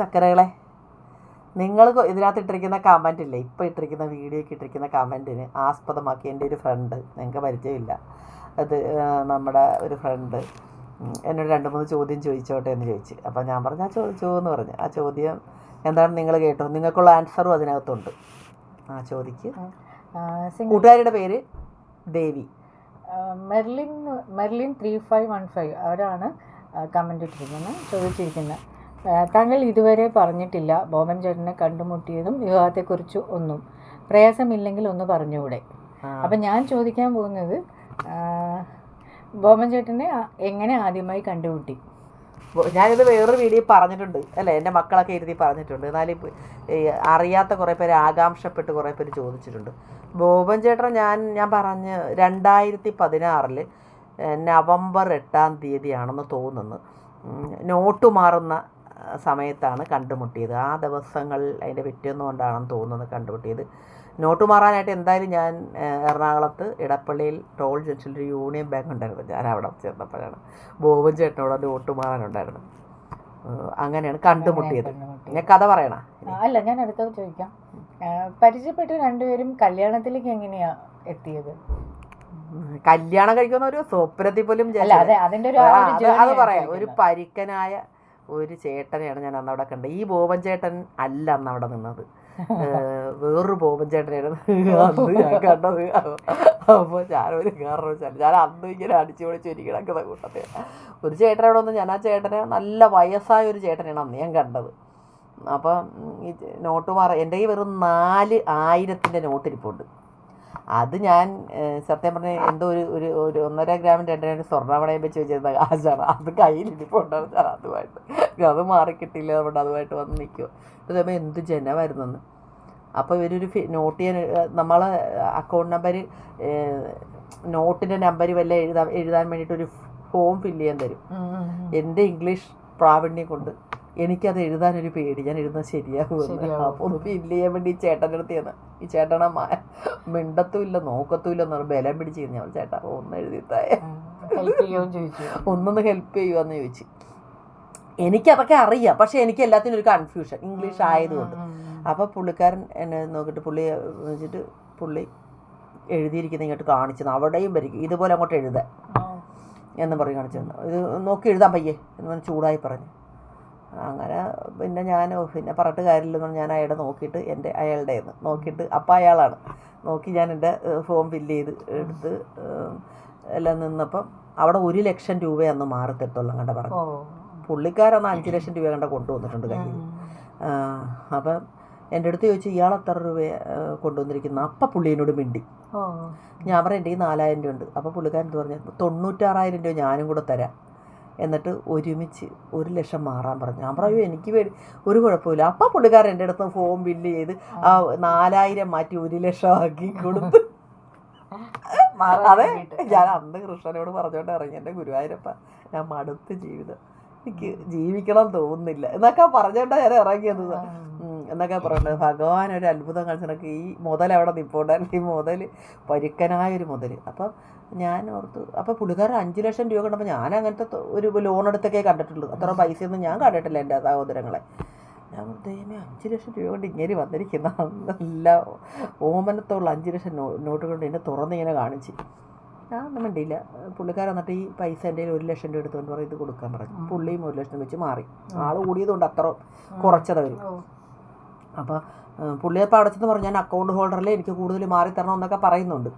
ചക്കരകളെ നിങ്ങൾ ഇതിനകത്ത് ഇട്ടിരിക്കുന്ന കമന്റ് ഇല്ലേ? ഇപ്പോൾ ഇട്ടിരിക്കുന്ന വീഡിയോയ്ക്ക് ഇട്ടിരിക്കുന്ന കമന്റിന് ആസ്പദമാക്കി എന്റെ ഒരു ഫ്രണ്ട് നിങ്ങൾക്ക് പരിചയമില്ല. അത് നമ്മുടെ ഒരു ഫ്രണ്ട് എന്നോട് രണ്ട് മൂന്ന് ചോദ്യം ചോദിച്ചോട്ടെ എന്ന് ചോദിച്ചു. അപ്പോൾ ഞാൻ പറഞ്ഞു ആ ചോദിച്ചോ എന്ന് പറഞ്ഞു. ആ ചോദ്യം എന്താണ് നിങ്ങൾ കേട്ടോ. നിങ്ങൾക്കുള്ള ആൻസറും അതിനകത്തുണ്ട്. ആ ചോദിക്ക്. കൂട്ടുകാരിയുടെ പേര് Devi. Merlin Merlin three five one five അവരാണ് കമന്റ് ഇട്ടിരിക്കുന്നത് ചോദിച്ചിരിക്കുന്നത്. താങ്കൾ ഇതുവരെ പറഞ്ഞിട്ടില്ല. ബോബൻ ചേട്ടനെ കണ്ടുമുട്ടിയതും വിവാഹത്തെക്കുറിച്ച് ഒന്നും. പ്രയാസമില്ലെങ്കിൽ ഒന്ന് പറഞ്ഞുകൂടെ അപ്പം ഞാൻ ചോദിക്കാൻ പോകുന്നത് ബോബൻ ചേട്ടനെ എങ്ങനെ ആദ്യമായി കണ്ടുമുട്ടി? ഞാനിത് വേറൊരു വീഡിയോ പറഞ്ഞിട്ടുണ്ട് അല്ലേ? എന്റെ മക്കളൊക്കെ ഇരുത്തി പറഞ്ഞിട്ടുണ്ട്. എന്നാലും അറിയാത്ത കുറേ പേര് ആകാംക്ഷപ്പെട്ട് കുറേ പേര് ചോദിച്ചിട്ടുണ്ട്. ബോബൻ ചേട്ടൻ ഞാൻ ഞാൻ പറഞ്ഞ് രണ്ടായിരത്തി പതിനാറിൽ നവംബർ എട്ടാം തീയതിയാണെന്ന് തോന്നുന്നു. നോട്ട് മാറുന്ന സമയത്താണ് കണ്ടുമുട്ടിയത്. ആ ദിവസങ്ങൾ അതിന്റെ പിറ്റേന്ന് കൊണ്ടാണെന്ന് തോന്നുന്നത് കണ്ടുമുട്ടിയത്. നോട്ട് മാറാനായിട്ട് എന്തായാലും ഞാൻ എറണാകുളത്ത് ഇടപ്പള്ളിയിൽ ടോൾ ജംഗ്ഷനിൽ ഒരു യൂണിയൻ ബാങ്ക് ഉണ്ടായിരുന്നു. ഞാൻ അവിടെ ചേർന്നപ്പോഴാണ്. ബോബൻ ചേട്ടനോട് നോട്ട് മാറാനുണ്ടായിരുന്നു. അങ്ങനെയാണ് കണ്ടുമുട്ടിയത്. ഞാൻ കഥ പറയണ? അല്ല ഞാൻ അടുത്തത് ചോദിക്കാം. പരിചയപ്പെട്ട രണ്ടുപേരും കല്യാണത്തിലേക്ക് എങ്ങനെയാ എത്തിയത്? കല്യാണം കഴിക്കുന്ന ഒരു സ്വപ്നത്തിൽ പോലും. അതെ പറയാം. ഒരു. പരിക്കനായ ഒരു ചേട്ടനെയാണ് ഞാൻ അന്ന് അവിടെ കണ്ടത്. ഈ ബോബൻ ചേട്ടൻ അല്ല അന്ന് അവിടെ നിന്നത് വേറൊരു ബോബൻ ചേട്ടനായിരുന്നു അന്ന് ഞാൻ കണ്ടത്. അപ്പോൾ ഞാനൊരു കാരണവശാലും ഞാൻ അന്ന് ഇങ്ങനെ അടിച്ചു പൊളിച്ച് ഒരു കിടക്കുന്ന കൂട്ടത്തെ ഒരു ചേട്ടൻ അവിടെ വന്ന് ഞാൻ ആ ചേട്ടനെ നല്ല വയസ്സായ ഒരു ചേട്ടനെയാണ് അന്ന് ഞാൻ കണ്ടത്. അപ്പം ഈ നോട്ട് മാറ എന്റെ കയ്യിൽ വെറും നാല് ആയിരത്തിന്റെ നോട്ട് ഇരിപ്പുണ്ട് അത് ഞാൻ സത്യം പറഞ്ഞ എന്തോ ഒരു ഒരു ഒരു ഒന്നര ഗ്രാമിന്റെ രണ്ട് രണ്ട് സ്വർണാമണയം വെച്ച് വെച്ചിരുന്ന കാശാണ് അത് കയ്യിൽ ഉണ്ടാവും ഞാൻ അതുമായിട്ട്. അത് മാറിക്കിട്ടില്ല അതുകൊണ്ട് അതുമായിട്ട് വന്ന് നിൽക്കുമോ അതേപോലെ എന്ത് ജനമായിരുന്നെന്ന് അപ്പോൾ ഇവരൊരു ഫി- നോട്ട് ചെയ്യാൻ നമ്മളെ അക്കൗണ്ട് നമ്പർ നോട്ടിന്റെ നമ്പർ വല്ല എഴുതാൻ എഴുതാൻ വേണ്ടിയിട്ടൊരു ഫോം ഫില്ല് ചെയ്യാൻ തരും. എന്റെ ഇംഗ്ലീഷ് പ്രാവീണ്യം കൊണ്ട്. എനിക്കത് എഴുതാനൊരു പേടി. ഞാൻ എഴുതുന്നത് ശരിയാകുമെന്ന്. അപ്പോൾ ഒന്ന് ഫില്ല് ചെയ്യാൻ വേണ്ടി ചേട്ടന്റെ അടുത്ത് ചെന്ന് ഈ ചേട്ടനെ മിണ്ടത്തും ഇല്ല നോക്കത്തും ഇല്ല എന്ന് പറഞ്ഞ് ബലം പിടിച്ച് ഞാൻ ചേട്ടാ ഒന്ന് എഴുതിത്തായ ഒന്നൊന്ന് ഹെൽപ്പ് ചെയ്യുമെന്ന് ചോദിച്ചു. എനിക്കതൊക്കെ അറിയാം. പക്ഷെ എനിക്ക് എല്ലാത്തിനും ഒരു കൺഫ്യൂഷൻ ഇംഗ്ലീഷ് ആയതുകൊണ്ട്. അപ്പോൾ പുള്ളിക്കാരൻ എന്നെ നോക്കിയിട്ട് പുള്ളി വെച്ചിട്ട് പുള്ളി എഴുതിയിരിക്കുന്ന ഇങ്ങോട്ട് കാണിച്ചു. അവിടെയും വരിക ഇതുപോലെ അങ്ങോട്ട് എഴുതാൻ എന്ന് പറഞ്ഞ് കാണിച്ചു ഇത് നോക്കി എഴുതാൻ പയ്യേ എന്ന് പറഞ്ഞ് ചൂടായി പറഞ്ഞു. അങ്ങനെ പിന്നെ ഞാൻ പിന്നെ പറഞ്ഞിട്ട് കാര്യമില്ലെന്ന് പറഞ്ഞ് ഞാൻ അയാളുടെ നോക്കിയിട്ട് എന്റെ അയാളുടെ നോക്കിയിട്ട് അപ്പം അയാളാണ്. നോക്കി ഞാൻ എന്റെ ഫോം ഫില്ല് ചെയ്ത് എടുത്ത് എല്ലാം നിന്നപ്പം അവിടെ ഒരു ലക്ഷം രൂപ അന്ന് മാറി കണ്ട പറഞ്ഞു പുള്ളിക്കാരന്ന് അഞ്ച് ലക്ഷം രൂപ കണ്ട കൊണ്ടുവന്നിട്ടുണ്ട് കയ്യിൽ. അപ്പം എന്റെ അടുത്ത് ചോദിച്ചു ഇയാൾ എത്ര രൂപ കൊണ്ടുവന്നിരിക്കുന്നു? അപ്പം പുള്ളിയനോട് മിണ്ടി. ഞാൻ പറഞ്ഞു എന്റെ ഈ നാലായിരം രൂപ ഉണ്ട്. അപ്പോൾ പുള്ളിക്കാരൻ പറഞ്ഞു? തൊണ്ണൂറ്റാറായിരം രൂപ ഞാനും കൂടെ തരാം. എന്നിട്ട് ഒരുമിച്ച് ഒരു ലക്ഷം മാറാൻ പറഞ്ഞു. ഞാൻ പറയൂ എനിക്ക് വേണ്ടി ഒരു കുഴപ്പമില്ല. അപ്പം പുള്ളിക്കാരൻ എന്റെ അടുത്ത് ഫോം ബില്ല് ചെയ്ത് ആ നാലായിരം മാറ്റി ഒരു ലക്ഷം ആക്കി കൊടുത്ത് അതെ ഞാൻ അന്ന് കൃഷ്ണനോട് പറഞ്ഞോണ്ട് ഇറങ്ങി. എന്റെ ഗുരുവായൂരപ്പ ഞാൻ മടുത്ത് ജീവിതം. എനിക്ക് ജീവിക്കണം തോന്നുന്നില്ല എന്നൊക്കെ പറഞ്ഞോണ്ടാ ഞാൻ ഇറങ്ങിയത്. എന്നൊക്കെ പറയുന്നത്. ഭഗവാൻ ഒരു അത്ഭുതം കാണിച്ചിടക്ക് ഈ മുതൽ അവിടെ നിൽപ്പുണ്ടായിരുന്നു ഈ മുതൽ പരുക്കനായൊരു മുതൽ. അപ്പം ഞാൻ ഓർത്തു അപ്പോൾ പുള്ളിക്കാരൻ അഞ്ച് ലക്ഷം രൂപ കണ്ടപ്പോൾ ഞാൻ അങ്ങനത്തെ ഒരു ലോൺ എടുത്തൊക്കെ കണ്ടിട്ടുള്ളൂ. അത്ര പൈസയൊന്നും ഞാൻ കണ്ടിട്ടില്ല എന്റെ സഹോദരങ്ങളെ. ഞാൻ ദൈവമേ അഞ്ച് ലക്ഷം രൂപ കൊണ്ട് ഇങ്ങനെ വന്നിരിക്കുന്ന നല്ല ഓമനത്തുള്ള അഞ്ച് ലക്ഷം നോട്ട് കൊണ്ട് എന്നെ തുറന്നിങ്ങനെ കാണിച്ച്. ഞാൻ ഒന്നും മിണ്ടിയില്ല. പുള്ളിക്കാരൻ എന്നിട്ട് ഈ പൈസ എന്റെ ഒരു ലക്ഷം രൂപ എടുത്തുകൊണ്ട് പറയും ഇത് കൊടുക്കാൻ പറഞ്ഞു. പുള്ളിയും ഒരു ലക്ഷം വെച്ച് മാറി. ആൾ കൂടിയതുകൊണ്ട് അത്ര കുറച്ചത് വരും. അപ്പോൾ പുള്ളിയപ്പോൾ അവിടെ ചെന്ന് പറഞ്ഞു ഞാൻ അക്കൗണ്ട് ഹോൾഡറിൽ എനിക്ക് കൂടുതൽ മാറി തരണം എന്നൊക്കെ പറയുന്നുണ്ട്.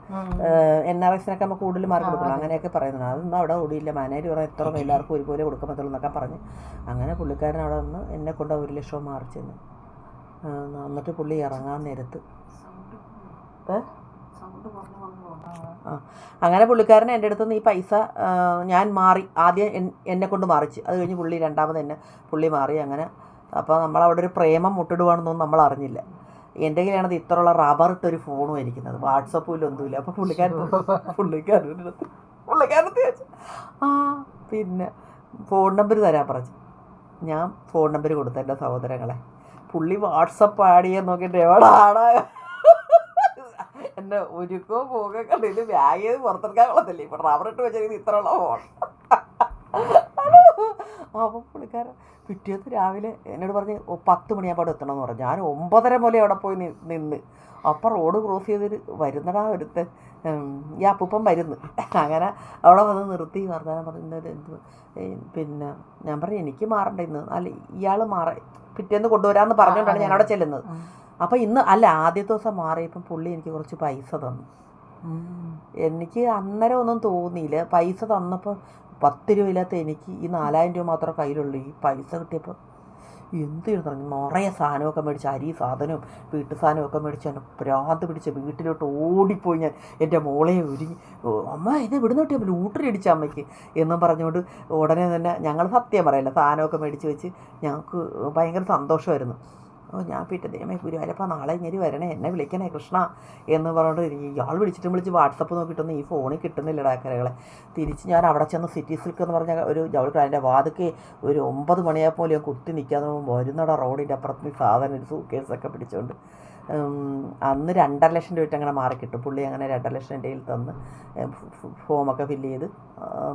എൻ ആർ എസിനൊക്കെ നമുക്ക് കൂടുതൽ മാറി കൊടുക്കണം. അങ്ങനെയൊക്കെ പറയുന്നുണ്ട്. അതൊന്നും അവിടെ ഓടിയില്ല. മാനേജർ പറയാൻ എത്ര എല്ലാവർക്കും ഒരുപോലെ കൊടുക്കാൻ പറ്റുള്ളൂ എന്നൊക്കെ പറഞ്ഞു. അങ്ങനെ പുള്ളിക്കാരൻ അവിടെ നിന്ന് എന്നെ കൊണ്ട് ഒരു ലക്ഷം മാറി ചെന്ന്. എന്നിട്ട് പുള്ളി ഇറങ്ങാൻ നേരത്ത്? അങ്ങനെ പുള്ളിക്കാരൻ എന്റെ അടുത്ത് നിന്ന് ഈ പൈസ ഞാൻ മാറി. ആദ്യം എന്നെ കൊണ്ട് മാറിച്ച്. അത് കഴിഞ്ഞ് പുള്ളി രണ്ടാമത് എന്നെ പുള്ളി മാറി. അങ്ങനെ അപ്പോൾ നമ്മളവിടെ ഒരു പ്രേമം മുട്ടിടുവാണെന്നൊന്നും നമ്മൾ അറിഞ്ഞില്ല. എന്റെ കയ്യിലാണത് ഇത്രയുള്ള റബ്ബർ ഇട്ടൊരു ഫോണും ഇരിക്കുന്നത് വാട്സപ്പും ഒന്നുമില്ല. അപ്പോൾ പുള്ളിക്കാരൻ പുള്ളിക്കാരന്റെ അടുത്ത് ആ പിന്നെ ഫോൺ നമ്പർ തരാൻ പറഞ്ഞു. ഞാൻ ഫോൺ നമ്പർ കൊടുത്തു എന്റെ സഹോദരങ്ങളെ. പുള്ളി വാട്സപ്പ് ആഡ് ചെയ്യാൻ നോക്കിയിട്ട് എവിടാണ്? എന്നെ ഒരുക്കോ പോകെ കണ്ടിട്ട് ബാഗ് ചെയ്ത് പുറത്തെടുക്കാൻ കൊള്ളത്തില്ലേ? ഇപ്പം റബ്ബർ ഇട്ട് വെച്ചിരിക്കുന്നത് ഇത്രയുള്ള ഫോൺ അപ്പോൾ പുള്ളിക്കാരൻ. പിറ്റേന്ന് രാവിലെ എന്നോട് പറഞ്ഞ് "ഓ, പത്ത് മണിയാകുമ്പോൾ അവിടെ എത്തണമെന്ന് പറഞ്ഞു. ഞാൻ ഒമ്പതര പോലെ അവിടെ പോയി നിന്ന്. അപ്പം റോഡ് ക്രോസ് ചെയ്തിട്ട് വരുന്നടാ ഒരുത്ത് ഈ അപ്പൂപ്പം വരുന്നു. അങ്ങനെ അവിടെ വന്ന് നിർത്തി. വർത്തമാനം പറയുന്നത് എന്ത് പിന്നെ ഞാൻ പറഞ്ഞു എനിക്ക് മാറണ്ട ഇന്ന്. അല്ല ഇയാൾ മാറ പിറ്റേന്ന് കൊണ്ടുവരാമെന്ന് പറഞ്ഞുകൊണ്ടാണ് ഞാൻ അവിടെ ചെല്ലുന്നത്. അപ്പം അപ്പോൾ ഇന്ന് അല്ല ആദ്യത്തെ ദിവസം മാറിയപ്പം പുള്ളി എനിക്ക് കുറച്ച് പൈസ തന്നു. എനിക്ക് അന്നേരം ഒന്നും തോന്നിയില്ല. പൈസ തന്നപ്പോൾ പത്ത് രൂപയില്ലാത്ത എനിക്ക് ഈ നാലായിരം രൂപ മാത്രമേ കയ്യിലുള്ളൂ. ഈ പൈസ കിട്ടിയപ്പോൾ എന്ത് തുടങ്ങി നിറയെ സാധനമൊക്കെ മേടിച്ച് അരി സാധനവും വീട്ടു സാധനമൊക്കെ മേടിച്ച് എന്നെ പ്രാന്ത് പിടിച്ച് വീട്ടിലോട്ട് ഓടിപ്പോയി ഞാൻ എന്റെ മോളെ ഒരുങ്ങി. "ഓ, അമ്മ ഇത് ഇവിടുന്ന് കിട്ടിയപ്പോൾ ലൂട്ടറി അടിച്ച അമ്മയ്ക്ക്. എന്നും പറഞ്ഞുകൊണ്ട് ഉടനെ തന്നെ ഞങ്ങൾ സത്യം പറയല്ല സാധനമൊക്കെ മേടിച്ച് വെച്ച് ഞങ്ങൾക്ക് ഭയങ്കര സന്തോഷമായിരുന്നു. ഞാൻ പിറ്റേ ദൈവമേ ഗുരുവായൂരപ്പ നാളെ ഇങ്ങനെ വരണേ എന്നെ വിളിക്കണേ കൃഷ്ണ എന്ന് പറഞ്ഞിട്ട് ഇയാൾ വിളിച്ചിട്ടും വിളിച്ച് വാട്സപ്പ് നോക്കിയിട്ടൊന്നും ഈ ഫോണിൽ കിട്ടുന്നില്ല കരകളെ. തിരിച്ച് ഞാൻ അവിടെ ചെന്ന് സിറ്റി സിൽക്ക് എന്ന് പറഞ്ഞ ഒരു ജൗളിക്കട അതിന്റെ വാതിക്ക് ഒരു ഒമ്പത് മണിയായപ്പോൾ ഞാൻ കുത്തി നിൽക്കാതെ വരുന്നട റോഡിന്റെ അപ്പുറത്ത് സാധനം ഒരു സൂക്കേസൊക്കെ പിടിച്ചുകൊണ്ട് അന്ന് രണ്ടര ലക്ഷം രൂപ അങ്ങനെ മാറി കിട്ടും പുള്ളി അങ്ങനെ രണ്ടര ലക്ഷം എന്റെ കയ്യിൽ തന്ന് ഫോമൊക്കെ ഫില്ല് ചെയ്ത്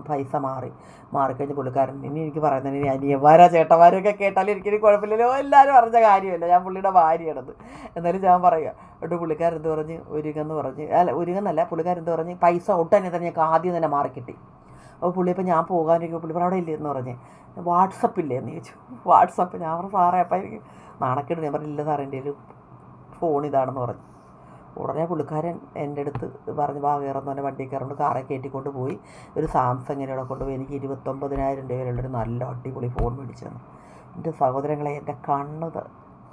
പൈസ മാറി മാറിക്കഴിഞ്ഞ് പുള്ളിക്കാരൻ ഇനി എനിക്ക് പറയുന്നത് ഇനി അനിയന്മാരാ ചേട്ടന്മാരൊക്കെ കേട്ടാലും എനിക്കൊരു കുഴപ്പമില്ലല്ലോ. എല്ലാവരും അറിഞ്ഞ കാര്യമല്ല. ഞാൻ പുള്ളിയുടെ ഭാര്യയാണത്. എന്നാലും ഞാൻ പറയുക എന്നിട്ട് പുള്ളിക്കാരൻ എന്ത് പറഞ്ഞ്? ഒരുങ്ങെന്ന് പറഞ്ഞ് അല്ല ഒരുങ്ങെന്നല്ല പുള്ളിക്കാരൻ എന്ത് പറഞ്ഞ്? പൈസ ഒട്ടനെ തന്നെ ഞങ്ങൾക്ക് ആദ്യം തന്നെ മാറി കിട്ടി അപ്പോൾ പുള്ളി ഇപ്പം ഞാൻ പോകാനിരിക്കും പുള്ളി പറഞ്ഞു, അവിടെ ഇല്ലേ എന്ന് പറഞ്ഞ്. വാട്സപ്പ് ഇല്ലേ എന്ന് ചോദിച്ചു. വാട്സപ്പ്? ഞാൻ പറഞ്ഞു സാറേ അപ്പം എനിക്ക് നാണക്കേട്. ഞാൻ പറഞ്ഞില്ല സാറേ എന്റെ ഫോൺ ഇതാണെന്ന് പറഞ്ഞു. ഉടനെ പുള്ളിക്കാരൻ എന്റെ അടുത്ത് പറഞ്ഞ് വാ കയറുന്ന പറഞ്ഞ വണ്ടി കയറുകൊണ്ട് കാറെ കയറ്റിക്കൊണ്ട് പോയി. ഒരു സാംസങ്ങിനെ അവിടെ കൊണ്ടുപോയി എനിക്ക് ഇരുപത്തൊമ്പതിനായിരം രൂപയിലുള്ളൊരു നല്ല അടിപൊളി ഫോൺ മേടിച്ചു തന്നു. എന്റെ സഹോദരങ്ങളെ എന്റെ കണ്ണ്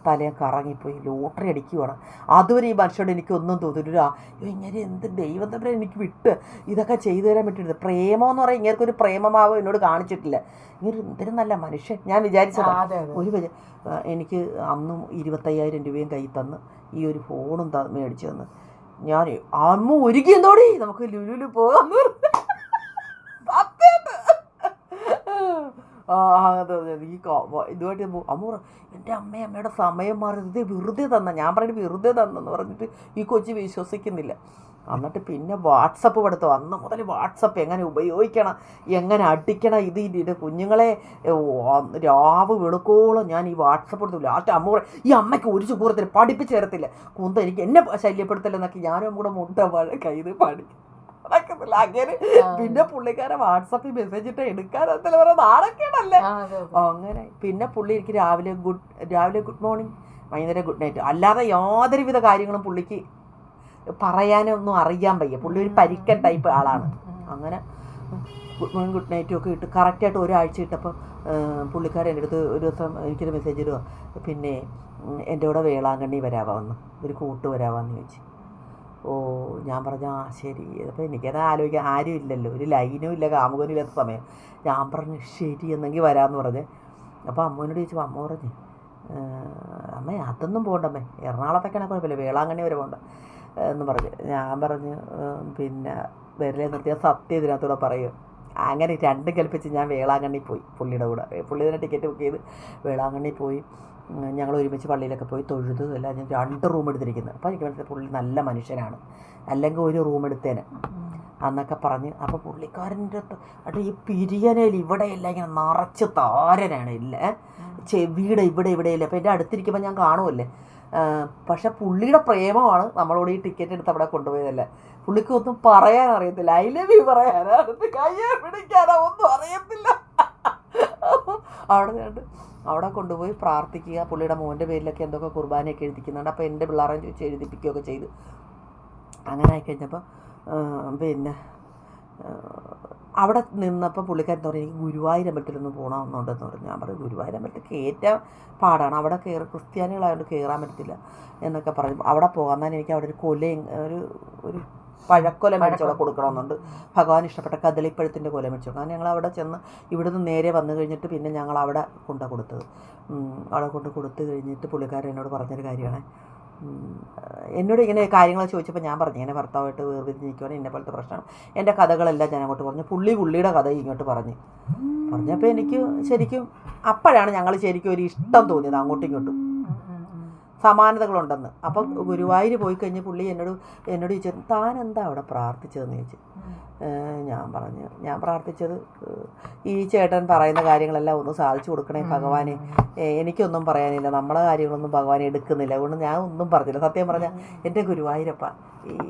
തലയും കറങ്ങിപ്പോയി. ലോട്ടറി അടിക്കുവാണ്. അതുവരെ ഈ മനുഷ്യരോട് എനിക്കൊന്നും തോന്നില്ല ഇങ്ങനെ എന്ത് ദൈവം തമ്മിൽ എനിക്ക് വിട്ട് ഇതൊക്കെ ചെയ്തു തരാൻ പറ്റിയത് പ്രേമം എന്ന് പറയാൻ ഇങ്ങനെ ഒരു പ്രേമമാവോ എന്നോട് കാണിച്ചിട്ടില്ല. ഇങ്ങനെ എന്തൊരു നല്ല മനുഷ്യൻ. ഞാൻ വിചാരിച്ചത് ഒരു എനിക്ക് അന്നും ഇരുപത്തയ്യായിരം രൂപയും കൈ തന്ന് ഈ ഒരു ഫോണും മേടിച്ചു തന്ന്. ഞാൻ അമ്മ ഒരുക്കി എന്തോടി? നമുക്ക് ലുലുലു പോകാന്ന് പറഞ്ഞു. സത്യായിട്ട്. ആ അതെ അതെ അതെ. ഈ ഇതുമായിട്ട് അമ്മ പറ എന്റെ അമ്മ അമ്മയുടെ സമയം ഇത് വെറുതെ തന്ന. ഞാൻ പറഞ്ഞിട്ട് വെറുതെ തന്നെന്ന് പറഞ്ഞിട്ട് ഈ കൊച്ചി വിശ്വസിക്കുന്നില്ല. എന്നിട്ട് പിന്നെ വാട്സപ്പ് പഠിത്തം അന്ന് മുതൽ വാട്സപ്പ് എങ്ങനെ ഉപയോഗിക്കണം എങ്ങനെ അടിക്കണം ഇത് ഇത് കുഞ്ഞുങ്ങളെ രാവ് വെളുക്കോളം ഞാൻ ഈ വാട്സപ്പ് എടുത്തു ലാസ്റ്റ് അമ്മ ഈ അമ്മയ്ക്ക് ഒരു ചുക്കൂറത്തിൽ പഠിപ്പിച്ച് തരത്തില്ല. കുന്ത എനിക്ക് എന്നെ ശല്യപ്പെടുത്തില്ലെന്നൊക്കെ ഞാനും കൂടെ മഴ കയ്യിൽ പഠി നടക്കുന്നില്ല അങ്ങനെ പിന്നെ പുള്ളിക്കാരെ വാട്സപ്പിൽ മെസ്സേജ് ഇട്ട് എടുക്കാനത്തില്ല പറഞ്ഞ നാണക്കേടല്ലേ? അങ്ങനെ. പിന്നെ പുള്ളി എനിക്ക് രാവിലെ ഗുഡ് രാവിലെ ഗുഡ് മോർണിംഗ് വൈകുന്നേരം ഗുഡ് നൈറ്റ് അല്ലാതെ യാതൊരുവിധ കാര്യങ്ങളും പുള്ളിക്ക് പറയാനൊന്നും അറിയാൻ വയ്യ. പുള്ളി ഒരു പരിക്കൻ ടൈപ്പ് ആളാണ്. അങ്ങനെ ഗുഡ് മോർണിംഗ് ഗുഡ് നൈറ്റും ഒക്കെ ഇട്ട് കറക്റ്റായിട്ട് ഒരാഴ്ച ഇട്ടപ്പോൾ പുള്ളിക്കാരൻ എന്റെ അടുത്ത് ഒരു ദിവസം എനിക്കൊരു മെസ്സേജ് ഇടുക പിന്നെ എന്റെ കൂടെ വേളാങ്കണ്ണി വരാവാന്ന് ഒരു കൂട്ട് വരാവാന്ന് ചോദിച്ചു. ഓ ഞാൻ പറഞ്ഞു ആ ശരി. അപ്പോൾ എനിക്കത് ആലോചിക്കാൻ ആരും ഇല്ലല്ലോ. ഒരു ലൈനും ഇല്ല കാമുകനും ഇല്ലാത്ത സമയം. ഞാൻ പറഞ്ഞു ശരി എന്നെങ്കിൽ വരാമെന്ന് പറഞ്ഞ്. അപ്പോൾ അമ്മോനോട് ചോദിച്ചു അമ്മ പറഞ്ഞു അമ്മ അതൊന്നും പോകണ്ടമ്മേ എറണാകുളത്തൊക്കെയാണ് കുഴപ്പമില്ല. വേളാങ്കണ്ണി വരെ പോകണ്ട എന്ന് പറഞ്ഞു. ഞാൻ പറഞ്ഞു പിന്നെ വിരലെ നിർത്തിയ സത്യം ഇതിനകത്തൂടെ പറയും. അങ്ങനെ രണ്ടും കൽപ്പിച്ച് ഞാൻ വേളാങ്കണ്ണി പോയി പുള്ളിയുടെ കൂടെ. പുള്ളി തന്നെ ടിക്കറ്റ് ബുക്ക് ചെയ്ത് വേളാങ്കണ്ണി പോയി. ഞങ്ങൾ ഒരുമിച്ച് പള്ളിയിലൊക്കെ പോയി തൊഴുതു എല്ലാം ഞാൻ രണ്ട് റൂം എടുത്തിരിക്കുന്നത്. അപ്പോൾ എനിക്ക് മനസ്സിലായി പുള്ളി നല്ല മനുഷ്യനാണ്. അല്ലെങ്കിൽ ഒരു റൂം എടുത്തേനെ. അന്നൊക്കെ പറഞ്ഞ് അപ്പോൾ പുള്ളിക്കാരന്റെ അടുത്ത് ഈ പിരിയനയിൽ ഇവിടെയെല്ലാം ഇങ്ങനെ നിറച്ച് താരനാണ്. ഇല്ല ചെവിയുടെ ഇവിടെ ഇവിടെയില്ല. അപ്പോൾ എന്റെ അടുത്തിരിക്കുമ്പോൾ ഞാൻ കാണുമല്ലേ പക്ഷെ പുള്ളിയുടെ പ്രേമമാണ് നമ്മളോട് ഈ ടിക്കറ്റ് എടുത്ത് അവിടെ കൊണ്ടുപോയതല്ല? പുള്ളിക്ക് ഒന്നും പറയാൻ അറിയത്തില്ല ഐ ലവ് യു പറയാനാ കയ്യെ പിടിക്കാനോ ഒന്നും അറിയത്തില്ല. അവിടെ കണ്ട് അവിടെ കൊണ്ടുപോയി പ്രാർത്ഥിക്കുക. പുള്ളിയുടെ മോന്റെ പേരിലൊക്കെ എന്തൊക്കെ കുർബാനയൊക്കെ എഴുതിക്കുന്നുണ്ട്. അപ്പോൾ എന്റെ പിള്ളേരെ ചോദിച്ച് എഴുതിപ്പിക്കുകയൊക്കെ ചെയ്തു. അങ്ങനെ ആയിക്കഴിഞ്ഞപ്പോൾ പിന്നെ അവിടെ നിന്നപ്പോൾ പുള്ളിക്കാരൻ പറഞ്ഞു എനിക്ക് ഗുരുവായൂർ അമ്പലത്തിലൊന്ന് പോകണമെന്നുണ്ടെന്ന് പറഞ്ഞു. ഞാൻ പറഞ്ഞു ഗുരുവായൂർ അമ്പലത്തിൽ കയറ്റാൻ പാടാണ്. അവിടെ കയറി ക്രിസ്ത്യാനികളായതുകൊണ്ട് കയറാൻ പറ്റത്തില്ല എന്നൊക്കെ പറഞ്ഞു. അവിടെ പോകാൻ തന്നെ എനിക്ക് അവിടെ ഒരു കൊലയും ഒരു ഒരു പഴക്കൊല മേടിച്ചവിടെ കൊടുക്കണമെന്നുണ്ട്. ഭഗവാൻ ഇഷ്ടപ്പെട്ട കദളിപ്പഴത്തിന്റെ കൊല മേടിച്ചു അങ്ങനെ ഞങ്ങൾ അവിടെ ചെന്ന് ഇവിടുന്ന് നേരെ വന്നു കഴിഞ്ഞിട്ട് പിന്നെ ഞങ്ങൾ അവിടെ കൊണ്ടു കൊടുത്തത്. അവിടെ കൊണ്ട് കൊടുത്തു കഴിഞ്ഞിട്ട് പുള്ളിക്കാരൻ എന്നോട് പറഞ്ഞൊരു കാര്യമാണ്. എന്നോട് ഇങ്ങനെ കാര്യങ്ങൾ ചോദിച്ചപ്പോൾ ഞാൻ പറഞ്ഞു ഇങ്ങനെ ഭർത്താവായിട്ട് വേർതിരിഞ്ഞിരിക്കുവാണ് ഇന്ന പോലത്തെ പ്രശ്നം. എന്റെ കഥകളെല്ലാം ഞാൻ അങ്ങോട്ട് പറഞ്ഞു. പുള്ളി പുള്ളിയുടെ കഥ ഇങ്ങോട്ട് പറഞ്ഞു. പറഞ്ഞപ്പോൾ എനിക്ക് ശരിക്കും അപ്പോഴാണ് ഞങ്ങൾ ശരിക്കും ഒരു ഇഷ്ടം തോന്നിയത് അങ്ങോട്ടും ഇങ്ങോട്ടും. സമാനതകളുണ്ടെന്ന്. അപ്പം ഗുരുവായൂർ പോയി കഴിഞ്ഞ് പുള്ളി എന്നോട് എന്നോട് ചോദിച്ചു താൻ എന്താ അവിടെ പ്രാർത്ഥിച്ചതെന്ന്? ചോദിച്ചു. ഞാൻ പറഞ്ഞു ഞാൻ പ്രാർത്ഥിച്ചത് ഈ ചേട്ടൻ പറയുന്ന കാര്യങ്ങളെല്ലാം ഒന്ന് സാധിച്ചു കൊടുക്കണേ ഭഗവാനെ. എനിക്കൊന്നും പറയാനില്ല. നമ്മളെ കാര്യങ്ങളൊന്നും ഭഗവാനെ എടുക്കുന്നില്ല. അതുകൊണ്ട് ഞാൻ ഒന്നും പറഞ്ഞില്ല. സത്യം പറഞ്ഞാൽ എന്റെ ഗുരുവായൂരപ്പ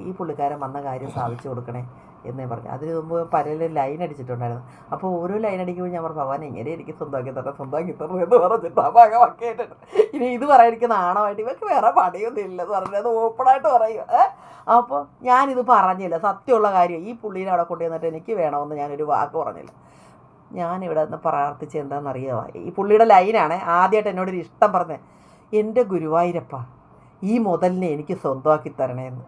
ഈ പുള്ളിക്കാരൻ വന്ന കാര്യം സാധിച്ചു കൊടുക്കണേ എന്നേ പറഞ്ഞു. അതിന് മുമ്പ് പലരും ലൈൻ അടിച്ചിട്ടുണ്ടായിരുന്നു. അപ്പോൾ ഓരോ ലൈൻ അടിക്കുമ്പോൾ ഞാൻ പറഞ്ഞു ഭഗവാൻ എങ്ങനെ എനിക്ക് സ്വന്തമാക്കി തരണം സ്വന്തമാക്കി തരണം എന്ന് പറഞ്ഞിട്ട് ആ ഇനി ഇത് പറയാൻ എനിക്ക് നാണമായിട്ട് ഇവർക്ക് വേറെ പണിയൊന്നും ഇല്ലെന്ന് പറഞ്ഞു അത് ഓപ്പണായിട്ട് പറയുക അപ്പോൾ ഞാനിത് പറഞ്ഞില്ല. സത്യമുള്ള കാര്യം ഈ പുള്ളീനെ അവിടെ കൊണ്ടുവന്നിട്ട് എനിക്ക് വേണമെന്ന് ഞാനൊരു വാക്ക് പറഞ്ഞില്ല. ഞാനിവിടെ നിന്ന് പ്രാർത്ഥിച്ച് എന്താണെന്നറിയാമോ ഈ പുള്ളിയുടെ ലൈനാണ് ആദ്യമായിട്ട് എന്നോടൊരു ഇഷ്ടം പറഞ്ഞത് എന്റെ ഗുരുവായൂരപ്പ ഈ മുതലിനെ എനിക്ക് സ്വന്തമാക്കി തരണേന്ന്.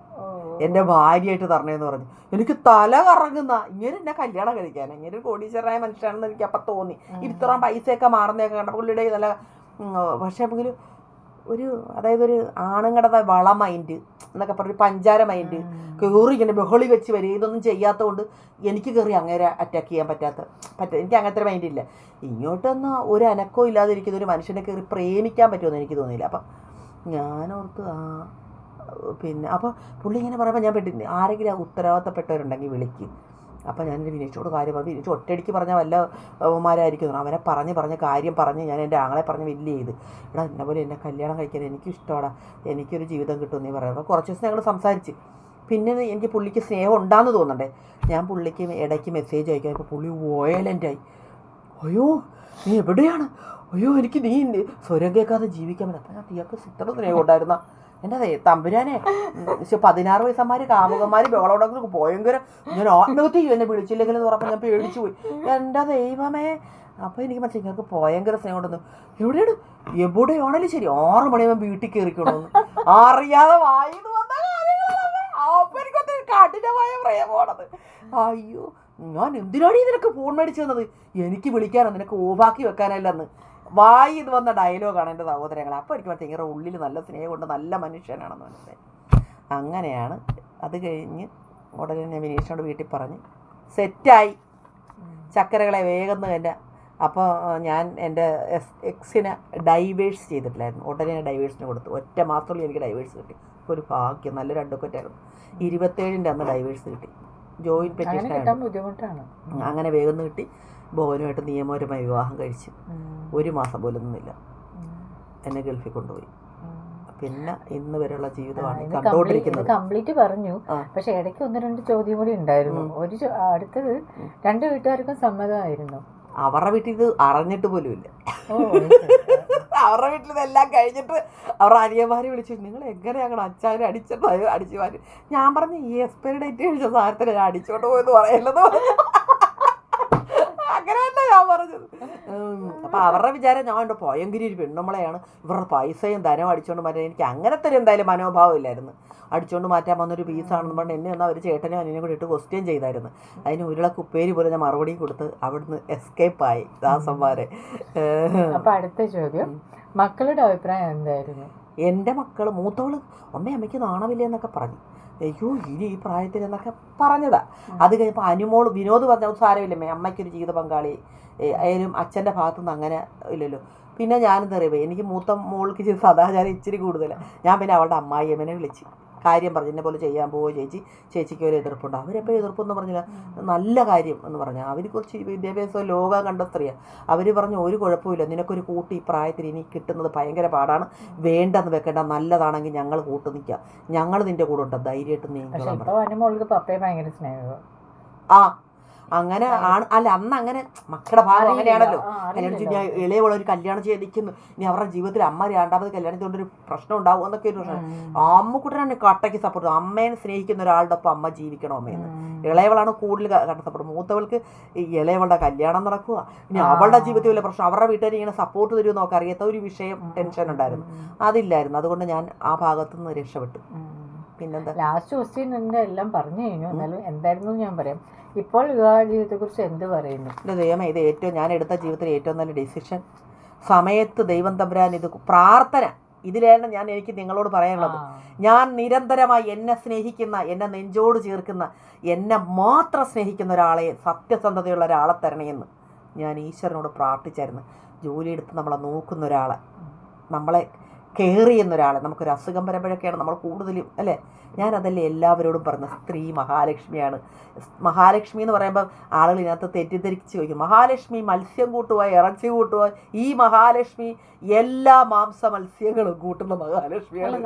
എന്റെ ഭാര്യയായിട്ട് തരണേന്ന് പറഞ്ഞു. എനിക്ക് തല കറങ്ങുന്ന ഇങ്ങനെ എന്നെ കല്യാണം കഴിക്കാൻ ഇങ്ങനെ ഒരു കോടീശ്വരനായ മനുഷ്യനാണെന്ന് എനിക്ക് അപ്പം തോന്നി. ഇത്ര പൈസയൊക്കെ മാറുന്നതൊക്കെ കണ്ട പുള്ളിയുടെ നല്ല പക്ഷെ നമുക്കൊരു ഒരു അതായത് ഒരു ആണുങ്ങളുടെ വള മൈൻഡ് എന്നൊക്കെ പറഞ്ഞ് പഞ്ചാര മൈൻഡ് കയറി ഇങ്ങനെ ബഹളി വെച്ച് വരിക ഇതൊന്നും ചെയ്യാത്തതുകൊണ്ട് എനിക്ക് കയറി അങ്ങനെ അറ്റാക്ക് ചെയ്യാൻ പറ്റാത്ത പറ്റ എനിക്ക് അങ്ങനത്തെ മൈൻഡ് ഇല്ല. ഇങ്ങോട്ടൊന്നും ഒരു അനക്കവും ഇല്ലാതിരിക്കുന്ന ഒരു മനുഷ്യനെ കയറി പ്രേമിക്കാൻ പറ്റുമെന്ന് എനിക്ക് തോന്നിയില്ല. അപ്പം ഞാനോർത്ത് ആ പിന്നെ അപ്പോൾ പുള്ളി ഇങ്ങനെ പറയുമ്പോൾ ഞാൻ പെട്ടി ആരെങ്കിലും ഉത്തരവാദിത്തപ്പെട്ടവരുണ്ടെങ്കിൽ വിളിക്കും. അപ്പോൾ ഞാൻ എന്റെ വിനീഷോട് കാര്യം പറഞ്ഞു. വിനീഷ് ഒറ്റയടിക്ക് പറഞ്ഞ വല്ല അവന്മാരായിരിക്കും അവനെ പറഞ്ഞ് പറഞ്ഞ കാര്യം പറഞ്ഞ് ഞാൻ എന്റെ ആങ്ങളെ പറഞ്ഞ് വലിയ ചെയ്ത് എടാ എന്നെ പോലെ എന്നെ കല്യാണം കഴിക്കാൻ എനിക്കിഷ്ടമാണ് എനിക്കൊരു ജീവിതം കിട്ടും നീ പറയുന്നത്. കുറച്ച് ദിവസം ഞങ്ങൾ സംസാരിച്ച്. പിന്നെ എനിക്ക് പുള്ളിക്ക് സ്നേഹം ഉണ്ടാന്ന് തോന്നണ്ടേ ഞാൻ പുള്ളിക്ക് ഇടയ്ക്ക് മെസ്സേജ് അയക്കാൻ ഇപ്പോൾ പുള്ളി വയലന്റായി അയ്യോ നീ എവിടെയാണ്? അയ്യോ എനിക്ക് നീ സ്വരം കേൾക്കാതെ ജീവിക്കാൻ പറ്റില്ല. അപ്പം ഞാൻ തീയൊക്കെ സിത്ര സ്നേഹം ഉണ്ടായിരുന്ന എന്റെ തമ്പുരാനെ? പതിനാറ് വയസ്സന്മാർ കാമുകന്മാർ ബഹളോടൊക്കെ ഭയങ്കര ഞാൻ ആത്മഹത്യ ചെയ്യും എന്നെ വിളിച്ചില്ലെങ്കിൽ എന്ന് പറഞ്ഞപ്പോൾ ഞാൻ പേടിച്ചു പോയി. എന്റെ ദൈവമേ? അപ്പോൾ എനിക്ക് മനസ്സിലായി നിങ്ങൾക്ക് ഭയങ്കര സ്നേഹം ഉണ്ടെന്ന്. എവിടെയാണ്? എവിടെയാണെങ്കിലും ശരി ആറ് മണിയാകുമ്പോൾ വീട്ടിൽ കയറിക്കണമെന്ന് അറിയാതെ വായിന്ന് വന്ന എനിക്കൊത്തിരി കഠിനമായ പ്രേമമാണത്. അയ്യോ ഞാൻ എന്തിനാണ് ഇതിനൊക്കെ ഫോൺ മേടിച്ചു തന്നത്? എനിക്ക് വിളിക്കാനോ നിനക്ക് ഓഫാക്കി വെക്കാനല്ലെന്ന് വായി എന്ന് വന്ന ഡയലോഗാണ് എന്റെ സഹോദരങ്ങൾ അപ്പോൾ എനിക്ക് ഇങ്ങനെ ഉള്ളിൽ നല്ല സ്നേഹമുണ്ട് നല്ല മനുഷ്യനാണെന്ന് മനസ്സിലായി. അങ്ങനെയാണ് അത് കഴിഞ്ഞ് ഉടനെ ഞാൻ വിനീഷിനോട് വീട്ടിൽ പറഞ്ഞ് സെറ്റായി. ചക്കരകളെ വേഗം തന്നെ അപ്പോൾ ഞാൻ എന്റെ എസ് എക്സിനെ ഡൈവേഴ്സ് ചെയ്തിട്ടില്ലായിരുന്നു. ഉടനെ ഞാൻ ഡൈവേഴ്സിന് കൊടുത്തു. ഒറ്റ മാസത്തുള്ളിൽ എനിക്ക് ഡൈവേഴ്സ് കിട്ടി. ഒരു ഭാഗ്യം നല്ലൊരു അഡ്വക്കറ്റായിരുന്നു ഇരുപത്തേഴിന്റെ അന്ന് ഡൈവേഴ്സ് കിട്ടി. ജോയിൻ പെറ്റീഷൻ അങ്ങനെ വേഗം കിട്ടി. ഭവനുമായിട്ട് നിയമപരമായി വിവാഹം കഴിച്ച് ഒരു മാസം പോലും നിന്നില്ല. എന്നെ ഗൾഫിൽ കൊണ്ടുപോയി. പിന്നെ ഇന്ന് വരെയുള്ള ജീവിതമാണ് കണ്ടോണ്ടിരിക്കുന്നത് കംപ്ലീറ്റ് പറഞ്ഞു. പക്ഷെ ഇടയ്ക്ക് ഒന്ന് രണ്ട് ചോദ്യം കൂടി ഉണ്ടായിരുന്നു. ഒരു അടുത്തത് രണ്ട് വീട്ടുകാർക്കും സമ്മതമായിരുന്നു. അവരുടെ വീട്ടിൽ ഇത് അറിഞ്ഞിട്ട് പോലും ഇല്ല. അവരുടെ വീട്ടിൽ ഇതെല്ലാം കഴിഞ്ഞിട്ട് അവരുടെ അനിയന്മാരെ വിളിച്ചു. നിങ്ങൾ എങ്ങനെ ഞങ്ങൾ അച്ചാരെ അടിച്ചിട്ട് അടിച്ചു മാറ്റി? ഞാൻ പറഞ്ഞു ഈ എക്സ്പയറി ഡേറ്റ് കഴിച്ച സാധനത്തിന് ഞാൻ അടിച്ചോണ്ട് പോയെന്ന് പറയല്ലെന്ന് പറഞ്ഞു. ഞാൻ പറഞ്ഞത്. അപ്പൊ അവരുടെ വിചാരം ഞാൻ ഉണ്ട് ഭയങ്കര ഒരു പെണ്ണുമ്പളെയാണ് ഇവരുടെ പൈസയും ധനം അടിച്ചോണ്ട് മാറ്റാൻ. എനിക്ക് അങ്ങനത്തെ ഒരു എന്തായാലും മനോഭാവം ഇല്ലായിരുന്നു. അടിച്ചോണ്ട് മാറ്റാൻ വന്നൊരു പീസാണെന്ന് പറഞ്ഞ് എന്നെ ഒന്ന് അവർ ചേട്ടനും അനിയനും കൂടി ഇട്ട് ക്വസ്റ്റ്യൻ ചെയ്തായിരുന്നു. അതിന് ഉരുള കുപ്പേരി പോലെ ഞാൻ മറുപടി കൊടുത്ത് അവിടുന്ന് എസ്കേപ്പായി ദാസന്മാരെ. അപ്പൊ അടുത്ത ചോദ്യം. മക്കളുടെ അഭിപ്രായം എന്തായിരുന്നു? എന്റെ മക്കൾ മൂത്തവൾ അമ്മ അമ്മയ്ക്ക് നാണമില്ല എന്നൊക്കെ പറഞ്ഞു. അയ്യോ ഇനി ഈ പ്രായത്തിൽ എന്നൊക്കെ പറഞ്ഞതാ. അത് കഴിഞ്ഞപ്പോൾ അനുമോൾ വിനോദ് പറഞ്ഞ സാരമില്ലമ്മേ അമ്മയ്ക്കൊരു ജീവിത പങ്കാളി. ആയാലും അച്ഛന്റെ ഭാഗത്തുനിന്ന് അങ്ങനെ ഇല്ലല്ലോ. പിന്നെ ഞാനെന്താ അറിയുമോ എനിക്ക് മൂത്ത മോൾക്ക് സദാചാരം ഇച്ചിരി കൂടുതലാണ് ഞാൻ പിന്നെ അവളുടെ അമ്മായിയമ്മനെ വിളിച്ച്. കാര്യം പറഞ്ഞു. എന്നെ പോലെ ചെയ്യാൻ പോവോ ചേച്ചി ചേച്ചിക്ക് ഒരു എതിർപ്പുണ്ട്. അവരെപ്പോൾ എതിർപ്പൊന്നും പറഞ്ഞില്ല. നല്ല കാര്യം എന്ന് പറഞ്ഞു അവർ കുറച്ച് വിദ്യാഭ്യാസം ലോകം കണ്ട സ്ത്രീയാണ് അവർ പറഞ്ഞു ഒരു കുഴപ്പമില്ല നിനക്കൊരു കൂട്ടി ഈ പ്രായത്തിൽ ഇനി കിട്ടുന്നത് ഭയങ്കര പാടാണ്. വേണ്ടെന്ന് വെക്കേണ്ട. നല്ലതാണെങ്കിൽ ഞങ്ങൾ കൂട്ടു നിൽക്കാം. ഞങ്ങൾ നിന്റെ കൂടെ ഉണ്ട്. ധൈര്യമായിട്ട് സ്നേഹമാണ് ആ അങ്ങനെ ആണ് അല്ല അന്ന് അങ്ങനെ മക്കളുടെ ഭാഗം അങ്ങനെയാണല്ലോ. കല്യാണം ഞാൻ ഇളയവള ഒരു കല്യാണം ചെയ്തിരിക്കുന്നു. ഇനി അവരുടെ ജീവിതത്തിൽ അമ്മ രണ്ടാമത് കല്യാണം ചെയ്തുകൊണ്ട് ഒരു പ്രശ്നം ഉണ്ടാവും എന്നൊക്കെ ഒരു പ്രശ്നം. അമ്മക്കുട്ടനാണ് കട്ടയ്ക്ക് സപ്പോർട്ട് അമ്മയെ സ്നേഹിക്കുന്ന ഒരാളുടെ ഒപ്പം അമ്മ ജീവിക്കണോ അമ്മയെന്ന് ഇളയവളാണ് കൂടുതൽ കട്ട സപ്പോർട്ട് മൂത്തവൾക്ക് ഈ ഇളയവളുടെ കല്യാണം നടക്കുക. ഇനി അവളുടെ ജീവിതത്തിൽ വലിയ പ്രശ്നം അവരുടെ വീട്ടുകാർ ഇങ്ങനെ സപ്പോർട്ട് തരുമോ എന്നൊക്കെ അറിയാത്ത ഒരു വിഷയം ടെൻഷൻ ഉണ്ടായിരുന്നു. അതില്ലായിരുന്നു. അതുകൊണ്ട് ഞാൻ ആ ഭാഗത്തുനിന്ന് രക്ഷപ്പെട്ടു. പിന്നെന്താ? ലാസ്റ്റ് ക്വസ്റ്റ്യൻ എന്റെ എല്ലാം പറഞ്ഞു കഴിഞ്ഞു. എന്നാലും എന്തായിരുന്നു ഞാൻ പറയാം. ഇപ്പോൾ വിവാഹ ജീവിതത്തെ കുറിച്ച് എന്ത് പറയുന്നു? എന്റെ ദൈവമേ ഇത് ഏറ്റവും ഞാൻ എടുത്ത ജീവിതത്തിലെ ഏറ്റവും നല്ല ഡിസിഷൻ സമയത്ത് ദൈവം തമ്പുരാൻ ഇത് പ്രാർത്ഥന. ഇതിലാണ് ഞാൻ എനിക്ക് നിങ്ങളോട് പറയാനുള്ളത്. ഞാൻ നിരന്തരമായി എന്നെ സ്നേഹിക്കുന്ന എന്നെ നെഞ്ചോട് ചേർക്കുന്ന എന്നെ മാത്രം സ്നേഹിക്കുന്ന ഒരാളെ സത്യസന്ധതയുള്ള ഒരാളെ തരണേന്ന് ഞാൻ ഈശ്വരനോട് പ്രാർത്ഥിച്ചായിരുന്നു. ജോലിയെടുത്ത് നമ്മളെ നോക്കുന്ന ഒരാളെ. നമ്മളെ കെയർ ചെയ്യുന്ന ഒരാളെ നമുക്കൊരു അസുഖം വരുമ്പോഴൊക്കെയാണ് നമ്മൾ കൂടുതലും അല്ലേ? ഞാനതല്ലേ എല്ലാവരോടും പറഞ്ഞ സ്ത്രീ മഹാലക്ഷ്മിയാണ്. മഹാലക്ഷ്മി എന്ന് പറയുമ്പോൾ ആളുകൾ ഇതിനകത്ത് തെറ്റിദ്ധരിച്ച് ചോദിക്കും മഹാലക്ഷ്മി മത്സ്യം കൂട്ടുവായി ഇറച്ചി കൂട്ടുവായി ഈ മഹാലക്ഷ്മി എല്ലാ മാംസ മത്സ്യങ്ങളും കൂട്ടുന്ന മഹാലക്ഷ്മിയാണ്?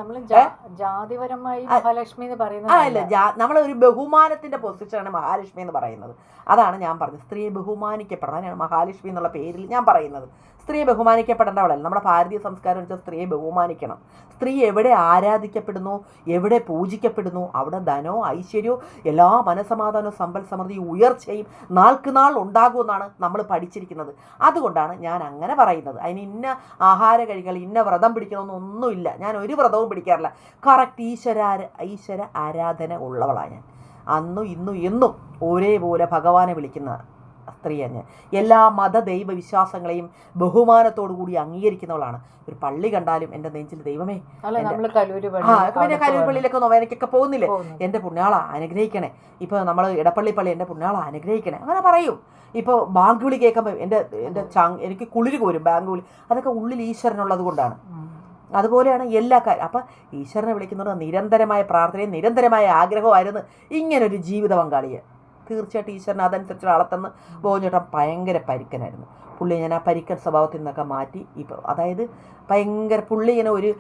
ജാതിപരമായി മഹാലക്ഷ്മി എന്ന് പറയുന്നത് അല്ല നമ്മൾ നമ്മളൊരു ബഹുമാനത്തിന്റെ പൊസിഷനാണ് മഹാലക്ഷ്മി എന്ന് പറയുന്നത്. അതാണ് ഞാൻ പറഞ്ഞത്. സ്ത്രീയെ ബഹുമാനിക്കപ്പെടണം. അതിനാണ് മഹാലക്ഷ്മി എന്നുള്ള പേരിൽ ഞാൻ പറയുന്നത്. സ്ത്രീയെ ബഹുമാനിക്കപ്പെടേണ്ടവളല്ല നമ്മുടെ ഭാരതീയ സംസ്കാരം വെച്ചാൽ സ്ത്രീയെ ബഹുമാനിക്കണം. സ്ത്രീ എവിടെ ആരാധിക്കപ്പെടുന്നു? എവിടെ പൂജിക്കപ്പെടുന്നു? അവിടെ ധനോ ഐശ്വര്യവും എല്ലാ മനസമാധാനവും സമ്പൽ സമൃദ്ധി ഉയർച്ചയും നാൾക്ക് നാൾ ഉണ്ടാകുമെന്നാണ് നമ്മൾ പഠിച്ചിരിക്കുന്നത്. അതുകൊണ്ടാണ് ഞാൻ അങ്ങനെ പറയുന്നത്. അതിന് ഇന്ന ആഹാര കഴികൾ ഇന്ന വ്രതം പിടിക്കണമെന്നൊന്നുമില്ല ഞാൻ ഒരു വ്രതവും പിടിക്കാറില്ല. കറക്റ്റ് ഈശ്വര ഈശ്വര ആരാധന ഉള്ളവളാണ് ഞാൻ. അന്നും ഇന്നും എന്നും ഒരേപോലെ ഭഗവാനെ വിളിക്കുന്ന സ്ത്രീയാണ് ഞാൻ എല്ലാ മത ദൈവ വിശ്വാസങ്ങളെയും ബഹുമാനത്തോടു കൂടി അംഗീകരിക്കുന്നവളാണ്. ഒരു പള്ളി കണ്ടാലും എന്റെ നെഞ്ചിൽ ദൈവമേ ആ പിന്നെ കലൂർ. പള്ളിയിലൊക്കെ നൊവേനയ്ക്കൊക്കെ പോകുന്നില്ലേ? എന്റെ എന്റെ പുണ്യാള അനുഗ്രഹിക്കണേ. ഇപ്പോൾ നമ്മൾ ഇടപ്പള്ളി പള്ളി എന്റെ പുണ്യാള അനുഗ്രഹിക്കണേ. അങ്ങനെ പറയും. ഇപ്പോൾ ബാങ്ക് വിളി കേൾക്കുമ്പോൾ എന്റെ എന്റെ ചങ് എനിക്ക് കുളിര് പോരും ബാങ്ക് വിളി. അതൊക്കെ ഉള്ളിൽ ഈശ്വരനുള്ളത് കൊണ്ടാണ്. അതുപോലെയാണ് എല്ലാ കാര്യം അപ്പം ഈശ്വരനെ വിളിക്കുന്നത് നിരന്തരമായ പ്രാർത്ഥനയും നിരന്തരമായ ആഗ്രഹമായിരുന്നു ഇങ്ങനൊരു ജീവിത പങ്കാളിയെ. തീർച്ചയായിട്ടും ഈശ്വരൻ അതനുസരിച്ച് അളത്തെന്ന് ബോജേട്ടൻ ഭയങ്കര പരിക്കനായിരുന്നു. പുള്ളി ഞാൻ ആ പരിക്കൻ സ്വഭാവത്തിൽ നിന്നൊക്കെ മാറ്റി ഇപ്പോൾ അതായത് ഭയങ്കര പുള്ളി ഇങ്ങനെ ഒരു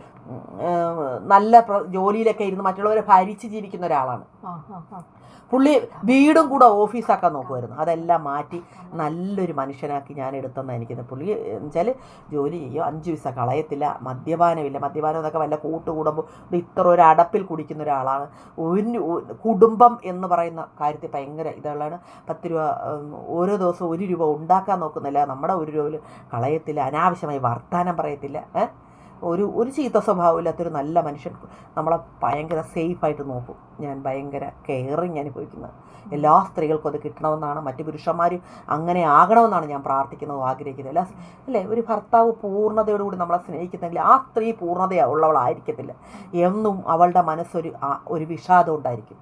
നല്ല ജോലിയിലൊക്കെ ഇരുന്ന് മറ്റുള്ളവരെ ഭരിച്ച് ജീവിക്കുന്ന ഒരാളാണ്. പുള്ളി വീടും കൂടെ ഓഫീസാക്കാൻ നോക്കുമായിരുന്നു അതെല്ലാം മാറ്റി നല്ലൊരു മനുഷ്യനാക്കി ഞാൻ എടുത്തെന്ന് എനിക്കുന്നത് പുള്ളി എന്നുവെച്ചാൽ ജോലി ചെയ്യും അഞ്ച് പൈസ കളയത്തില്ല മദ്യപാനമില്ല. മദ്യപാനം എന്നൊക്കെ വല്ല കൂട്ടുകൂടുമ്പോൾ ഇത് ഇത്ര ഒരു അടപ്പിൽ കുടിക്കുന്ന ഒരാളാണ്. ഒരു കുടുംബം എന്ന് പറയുന്ന കാര്യത്തിൽ ഭയങ്കര ഇതുള്ളതാണ്. പത്ത് രൂപ ഓരോ ദിവസവും ഒരു രൂപ ഉണ്ടാക്കാൻ നോക്കുന്നില്ല. നമ്മുടെ ഒരു രൂപയിൽ കളയത്തില്ല അനാവശ്യമായി വർത്തമാനം പറയത്തില്ല ഒരു ഒരു ചീത്ത സ്വഭാവമില്ലാത്തൊരു നല്ല മനുഷ്യൻ നമ്മളെ ഭയങ്കര സേഫായിട്ട് നോക്കും. ഞാൻ ഭയങ്കര കെയറിങ് അനുഭവിക്കുന്നത് എല്ലാ സ്ത്രീകൾക്കും അത് കിട്ടണമെന്നാണ് മറ്റു പുരുഷന്മാരും അങ്ങനെ ആകണമെന്നാണ് ഞാൻ പ്രാർത്ഥിക്കുന്നതും ആഗ്രഹിക്കുന്നത്. എല്ലാ അല്ലേ? ഒരു ഭർത്താവ് പൂർണതയോടുകൂടി നമ്മളെ സ്നേഹിക്കുന്നെങ്കിൽ ആ സ്ത്രീ പൂർണത ഉള്ളവളായിരിക്കത്തില്ല എന്നും അവളുടെ മനസ്സൊരു ഒരു വിഷാദം ഉണ്ടായിരിക്കും.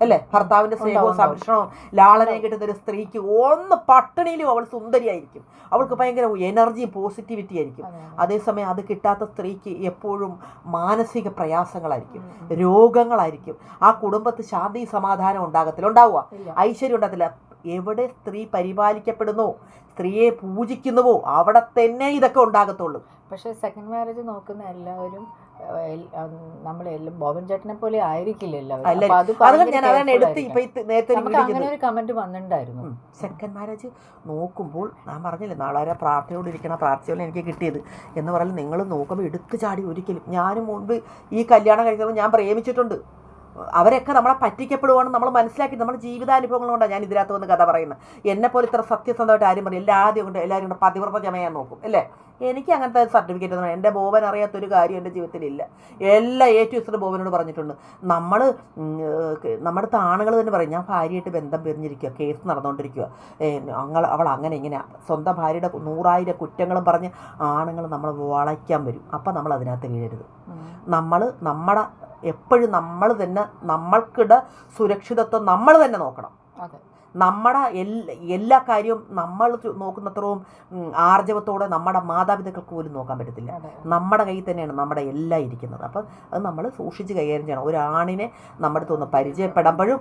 അല്ലേ? ഭർത്താവിന്റെ സ്നേഹവും. സംരക്ഷണവും ലാളനയും കിട്ടുന്ന ഒരു സ്ത്രീക്ക് ഒന്ന് പട്ടിണിയിലും അവൾ സുന്ദരിയായിരിക്കും. അവൾക്ക് ഭയങ്കര എനർജി പോസിറ്റിവിറ്റി ആയിരിക്കും. അതെ, അതെ. അതേസമയം അത് കിട്ടാത്ത സ്ത്രീക്ക് എപ്പോഴും മാനസിക പ്രയാസങ്ങളായിരിക്കും. രോഗങ്ങളായിരിക്കും. ആ കുടുംബത്ത് ശാന്തി സമാധാനം ഉണ്ടാകത്തില്ല. ഉണ്ടാവുക. ഐശ്വര്യം ഉണ്ടാകത്തില്ല. എവിടെ സ്ത്രീ പരിപാലിക്കപ്പെടുന്നു? സ്ത്രീയെ പൂജിക്കുന്നുവോ? അവിടെ തന്നെ ഇതൊക്കെ ഉണ്ടാകത്തുള്ളൂ. പക്ഷേ സെക്കൻഡ് മാരേജ് നോക്കുന്ന എല്ലാവരും നമ്മൾ ബോബൻ ചേട്ടനെ പോലെ ആയിരിക്കില്ലല്ലോ അങ്ങനെ ഒരു കമന്റ് വന്നിട്ടുണ്ടായിരുന്നു. സെക്കൻഡ് മാരേജ് നോക്കുമ്പോൾ ഞാൻ പറഞ്ഞില്ലേ നാളെ പ്രാർത്ഥനയോട് ഇരിക്കണ പ്രാർത്ഥനയോടെ എനിക്ക് കിട്ടിയത് എന്ന് പറഞ്ഞാൽ നിങ്ങൾ നോക്കുമ്പോൾ എടുത്തു ചാടി ഒരിക്കലും. ഞാനും മുൻപ് ഈ കല്യാണം കഴിക്കുമ്പോൾ ഞാൻ പ്രേമിച്ചിട്ടുണ്ട്. അവരൊക്കെ നമ്മളെ പറ്റിക്കപ്പെടുവാണെന്ന് നമ്മൾ മനസ്സിലാക്കി നമ്മുടെ ജീവിതാനുഭവങ്ങൾ കൊണ്ടാണ് ഞാൻ ഇതിനകത്ത് വന്ന് കഥ പറയുന്നത്. എന്നെ പോലെ ഇത്ര സത്യസന്ധമായിട്ട് ആരും പറയും എല്ലാ ആദ്യം കൊണ്ട് എല്ലാവരും കൊണ്ട് പതിവ്രത ചമയാൻ നോക്കും അല്ലേ? എനിക്ക് അങ്ങനത്തെ സർട്ടിഫിക്കറ്റ് ഒന്നും എന്റെ ബോബൻ അറിയാത്തൊരു കാര്യം എന്റെ ജീവിതത്തിലില്ല എല്ലാ എ ടു ബോബനോട് പറഞ്ഞിട്ടുണ്ട്. നമ്മൾ നമ്മുടെ താണുകൾ ആണുങ്ങൾ തന്നെ പറയും ഞാൻ ഭാര്യയായിട്ട് ബന്ധം പിരിഞ്ഞിരിക്കുക കേസ് നടന്നുകൊണ്ടിരിക്കുക അങ്ങൾ അവൾ അങ്ങനെ ഇങ്ങനെ സ്വന്തം ഭാര്യയുടെ നൂറായിരം കുറ്റങ്ങളും പറഞ്ഞ് ആണുങ്ങൾ നമ്മൾ വളയ്ക്കാൻ വരും. അപ്പം നമ്മൾ അതിനകത്ത് വീഴരുത് നമ്മൾ നമ്മുടെ എപ്പോഴും നമ്മൾ തന്നെ നമ്മൾക്കിട സുരക്ഷിതത്വം നമ്മൾ തന്നെ നോക്കണം. അതെ. നമ്മുടെ എല്ലാ എല്ലാ കാര്യവും നമ്മൾ നോക്കുന്നത്രവും നോക്കുന്നത്രയും ആർജവത്തോടെ നമ്മുടെ മാതാപിതാക്കൾക്ക് പോലും നോക്കാൻ പറ്റത്തില്ല. നമ്മുടെ കയ്യിൽ തന്നെയാണ് നമ്മുടെ എല്ലാം ഇരിക്കുന്നത്. അപ്പം അത് നമ്മൾ സൂക്ഷിച്ച് കൈകാര്യം ചെയ്യണം. ഒരാണിനെ നമ്മുടെ അടുത്ത് ഒന്ന് പരിചയപ്പെടുമ്പോഴും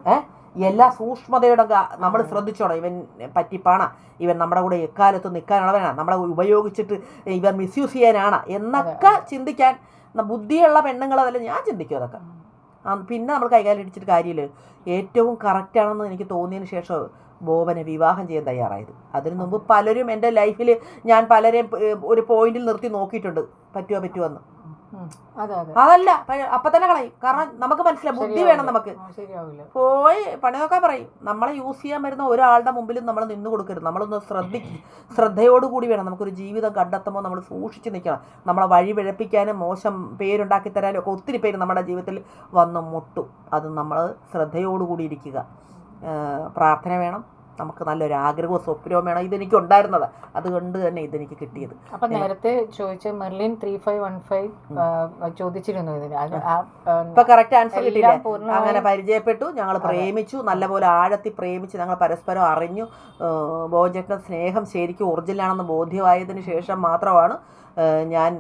എല്ലാ സൂക്ഷ്മതയുടെ നമ്മൾ ശ്രദ്ധിച്ചോണം. ഇവൻ പറ്റിപ്പാണ ഇവൻ നമ്മുടെ കൂടെ എക്കാലത്ത് നിൽക്കാനുള്ളവനാണ് നമ്മളെ ഉപയോഗിച്ചിട്ട് ഇവൻ മിസ്യൂസ് ചെയ്യാനാണ് എന്നൊക്കെ ചിന്തിക്കാൻ ബുദ്ധിയുള്ള പെണ്ണുങ്ങൾ അതല്ല ഞാൻ ചിന്തിക്കും അതൊക്കെ. പിന്നെ നമ്മൾ കൈകാര്യം ഇടിച്ചിട്ട് കാര്യമില്ല. ഏറ്റവും കറക്റ്റാണെന്ന് എനിക്ക് തോന്നിയതിന് ശേഷം ബോബനെ വിവാഹം ചെയ്യാൻ തയ്യാറായത്. അതിനു മുമ്പ് പലരും എന്റെ ലൈഫിൽ ഞാൻ പലരെയും ഒരു പോയിന്റിൽ നിർത്തി നോക്കിയിട്ടുണ്ട്. പറ്റുമോ പറ്റുമോ എന്ന്. അതല്ല അപ്പൊ തന്നെ കളയും. കാരണം നമുക്ക് മനസ്സിലായി ബുദ്ധി വേണം നമുക്ക്. പോയി പണി നോക്കാൻ പറയും. നമ്മളെ യൂസ് ചെയ്യാൻ വരുന്ന ഒരാളുടെ മുമ്പിലും നമ്മൾ നിന്ന് കൊടുക്കരുത്. നമ്മളൊന്ന് ശ്രദ്ധി ശ്രദ്ധയോടുകൂടി വേണം. നമുക്കൊരു ജീവിതം കണ്ടെത്തുമ്പോൾ നമ്മൾ സൂക്ഷിച്ചു നിൽക്കണം. നമ്മളെ വഴി പിഴപ്പിക്കാനും മോശം പേരുണ്ടാക്കി തരാനും ഒക്കെ ഒത്തിരി പേര് നമ്മുടെ ജീവിതത്തിൽ വന്ന് മുട്ടും. അത് നമ്മൾ ശ്രദ്ധയോടുകൂടി ഇരിക്കുക. പ്രാർത്ഥന വേണം. നമുക്ക് നല്ലൊരു ആഗ്രഹവും സ്വപ്നവും വേണം ഇതെനിക്ക് ഉണ്ടായിരുന്നത് അതുകൊണ്ട് തന്നെ ഇതെനിക്ക് കിട്ടിയത്. അപ്പൊ നേരത്തെ ചോദിച്ച Merlin three five one five ചോദിച്ചിരുന്നു ഇതിന്. ഇപ്പൊ കറക്റ്റ് ആൻസർ കിട്ടില്ല അങ്ങനെ പരിചയപ്പെട്ടു. ഞങ്ങൾ പ്രേമിച്ചു. നല്ലപോലെ ആഴത്തി പ്രേമിച്ച് ഞങ്ങൾ പരസ്പരം അറിഞ്ഞു. ബോജറ്റിന്റെ സ്നേഹം ശരിക്കും ഒറിജിനലാണെന്ന് ബോധ്യമായതിനു ശേഷം മാത്രമാണ് ഞാൻ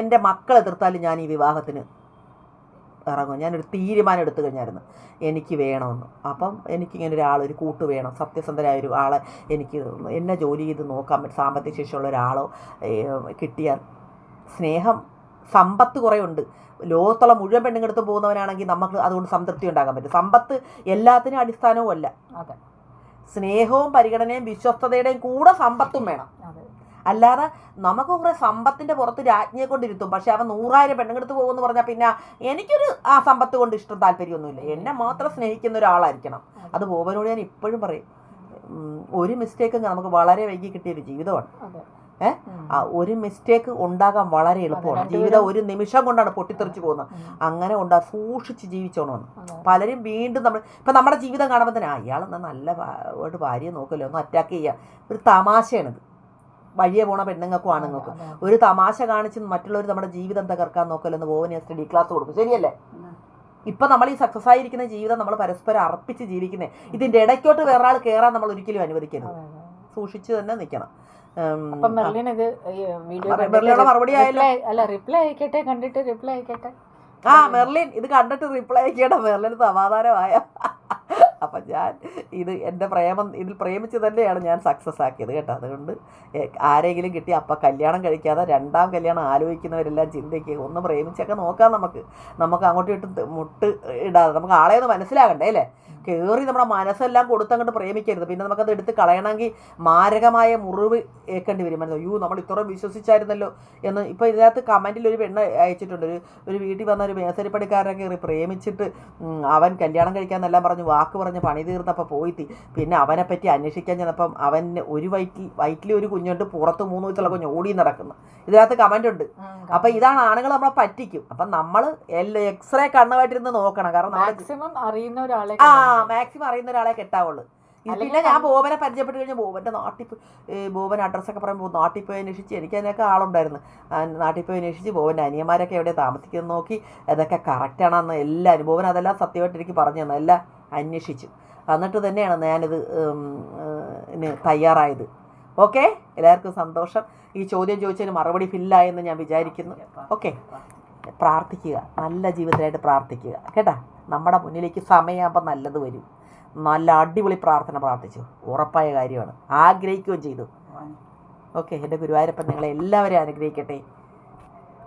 എന്റെ മക്കളെ എതിർത്താലും ഞാൻ ഈ വിവാഹത്തിന് ഇറങ്ങും. ഞാനൊരു തീരുമാനം എടുത്തു കഴിഞ്ഞായിരുന്നു. എനിക്ക് വേണമെന്ന്. അപ്പം എനിക്കിങ്ങനെ ഒരാൾ ഒരു കൂട്ട് വേണം. സത്യസന്ധരായ ഒരു ആളെ എനിക്ക് എന്നെ ജോലി ചെയ്ത് നോക്കാൻ പറ്റും. സാമ്പത്തിക ശേഷിയുള്ള ഒരാളോ കിട്ടിയാൽ. സ്നേഹം സമ്പത്ത് കുറേ ഉണ്ട് ലോകത്തുള്ള മുഴുവൻ പെണ്ണുങ്ങടുത്ത് പോകുന്നവനാണെങ്കിൽ നമുക്ക് അതുകൊണ്ട് സംതൃപ്തി ഉണ്ടാകാൻ പറ്റും. സമ്പത്ത് എല്ലാത്തിനും അടിസ്ഥാനവും അല്ല അതെ. സ്നേഹവും പരിഗണനയും വിശ്വസ്തതയുടെയും കൂടെ സമ്പത്തും വേണം. അതെ. അല്ലാതെ നമുക്ക് കുറെ സമ്പത്തിന്റെ പുറത്ത് രാജ്ഞിയെ കൊണ്ടിരുത്തും പക്ഷെ അവൻ നൂറായിരം പെണ്ണുങ്ങടുത്ത് പോകുമെന്ന് പറഞ്ഞാൽ പിന്നെ എനിക്കൊരു ആ സമ്പത്ത് കൊണ്ട് ഇഷ്ടം താല്പര്യമൊന്നുമില്ല. എന്നെ മാത്രം സ്നേഹിക്കുന്ന ഒരാളായിരിക്കണം. അത് ബോബനോട് ഞാൻ ഇപ്പോഴും പറയും. ഒരു മിസ്റ്റേക്കും നമുക്ക് വളരെ വൈകി കിട്ടിയൊരു ജീവിതമാണ്. ഏഹ് ആ ഒരു മിസ്റ്റേക്ക് ഉണ്ടാകാൻ വളരെ എളുപ്പമാണ്. ജീവിതം ഒരു നിമിഷം കൊണ്ടാണ് പൊട്ടിത്തെറിച്ച് പോകുന്നത്. അങ്ങനെ ഉണ്ടാ സൂക്ഷിച്ച് ജീവിച്ചോണമെന്ന് പലരും വീണ്ടും നമ്മൾ ഇപ്പം നമ്മുടെ ജീവിതം കാണുമ്പോൾ തന്നെ അയാൾ എന്നാൽ നല്ല ഭാര്യയെ നോക്കല്ലോ ഒന്ന് അറ്റാക്ക് ചെയ്യുക ഒരു തമാശയാണിത്. വഴിയെ പോണ പെണ്ണുങ്ങൾക്കും ആണുങ്ങൾക്കും. ഒരു തമാശ കാണിച്ച് മറ്റുള്ളവർ നമ്മുടെ ജീവിതം തകർക്കാൻ നോക്കല്ലോ എന്ന് പോകാൻ സ്റ്റഡി ക്ലാസ് കൊടുക്കും. ശരിയല്ലേ? ഇപ്പം നമ്മൾ ഈ സക്സസ് ആയിരിക്കുന്ന ജീവിതം നമ്മൾ പരസ്പരം അർപ്പിച്ച് ജീവിക്കുന്നത് ഇതിന്റെ ഇടയ്ക്കോട്ട് വേറെ ആൾ കയറാൻ നമ്മൾ ഒരിക്കലും അനുവദിക്കരുത്. സൂക്ഷിച്ചു തന്നെ നിൽക്കണം അപ്പൊ മെർലിൻ ഇത് മറുപടി അല്ല റിപ്ലൈ അയക്കട്ടെ കണ്ടിട്ട് റിപ്ലൈ അയക്കട്ടെ. ആ മെർലിൻ ഇത് കണ്ടിട്ട് റിപ്ലൈ ചെയ്യണം മെർലിന് സമാധാനമായ? അപ്പം ഞാൻ ഇത് എന്റെ പ്രേമം ഇതിൽ പ്രേമിച്ച് തന്നെയാണ് ഞാൻ സക്സസ് ആക്കിയത് കേട്ടോ. അതുകൊണ്ട് ആരെങ്കിലും കിട്ടി അപ്പം കല്യാണം കഴിക്കാതെ രണ്ടാം കല്യാണം ആലോചിക്കുന്നവരെല്ലാം ചിന്തിക്കുക ഒന്ന് പ്രേമിച്ചൊക്കെ നോക്കാം നമുക്ക്. നമുക്ക് അങ്ങോട്ട് ഇട്ട് മുട്ട് ഇടാതെ നമുക്ക് ആളെ ഒന്ന് മനസ്സിലാകണ്ടേ അല്ലേ? കയറി നമ്മുടെ മനസ്സെല്ലാം കൊടുത്തങ്ങോട്ട് പ്രേമിക്കരുത്. പിന്നെ നമുക്കത് എടുത്ത് കളയണമെങ്കിൽ മാരകമായ മുറിവ് ഏൽക്കേണ്ടി വരും. മനസ്സിലായോ? അയ്യോ നമ്മൾ ഇത്രയും വിശ്വസിച്ചായിരുന്നല്ലോ എന്ന് ഇപ്പോൾ ഇതിനകത്ത് കമന്റിൽ ഒരു പെണ്ണ് അയച്ചിട്ടുണ്ട്. ഒരു ഒരു വീട്ടിൽ വന്ന ഒരു മേസരിപ്പണിക്കാരനെ കയറി പ്രേമിച്ചിട്ട് അവൻ കല്യാണം കഴിക്കാമെന്നെല്ലാം പറഞ്ഞു വാക്ക് പറഞ്ഞ് പണി തീർന്നപ്പോൾ പോയിത്തി പിന്നെ അവനെ പറ്റി അന്വേഷിക്കാൻ ചെന്നപ്പം അവൻ ഒരു വയറ്റിൽ വയറ്റിൽ ഒരു കുഞ്ഞുണ്ട് പുറത്ത് മൂന്ന് വയസ്സുള്ള കുഞ്ഞ് ഓടി നടക്കുന്നു. ഇതിനകത്ത് കമന്റ് ഉണ്ട്. അപ്പം ഇതാണ് ആണുങ്ങൾ നമ്മളെ പറ്റിക്കും. അപ്പം നമ്മൾ എക്സ്റേ കണ്ണുമായിട്ടിരുന്ന് നോക്കണം. കാരണം മാക്സിമം അറിയുന്ന ഒരാളെ ആ മാക്സിമം അറിയുന്ന ഒരാളെ കെട്ടാവുള്ളൂ. പിന്നെ ഞാൻ ബോബനെ പരിചയപ്പെട്ട് കഴിഞ്ഞാൽ ബോബന്റെ നാട്ടിൽ ബോബൻ അഡ്രസ്സൊക്കെ പറയുമ്പോൾ നാട്ടിൽ പോയി അന്വേഷിച്ച് എനിക്ക് അതിനൊക്കെ ആളുണ്ടായിരുന്നു. നാട്ടിൽ പോയി അന്വേഷിച്ച് ബോബന്റെ അനിയന്മാരൊക്കെ എവിടെ താമസിക്കുന്നത് നോക്കി. അതൊക്കെ കറക്റ്റാണെന്ന് എല്ലാവരും ബോബൻ അതെല്ലാം സത്യമായിട്ട് എനിക്ക് പറഞ്ഞു തന്നു. എല്ലാം അന്വേഷിച്ചു. എന്നിട്ട് തന്നെയാണ് ഞാനിത് തയ്യാറായത്. ഓക്കെ? എല്ലാവർക്കും സന്തോഷം. ഈ ചോദ്യം ചോദിച്ചതിന് മറുപടി ഫില്ലായെന്ന് ഞാൻ വിചാരിക്കുന്നു. ഓക്കെ? പ്രാർത്ഥിക്കുക. നല്ല ജീവിതത്തിലായിട്ട് പ്രാർത്ഥിക്കുക. കേട്ടാ? നമ്മുടെ മുന്നിലേക്ക് സമയമാകുമ്പോൾ നല്ലത് വരും. നല്ല അടിപൊളി പ്രാർത്ഥന പ്രാർത്ഥിച്ചു. ഉറപ്പായ കാര്യമാണ്. ആഗ്രഹിക്കുകയും ചെയ്തു. ഓക്കെ? എന്റെ ഗുരുവായൂരപ്പൻ നിങ്ങളെ എല്ലാവരെയും അനുഗ്രഹിക്കട്ടെ.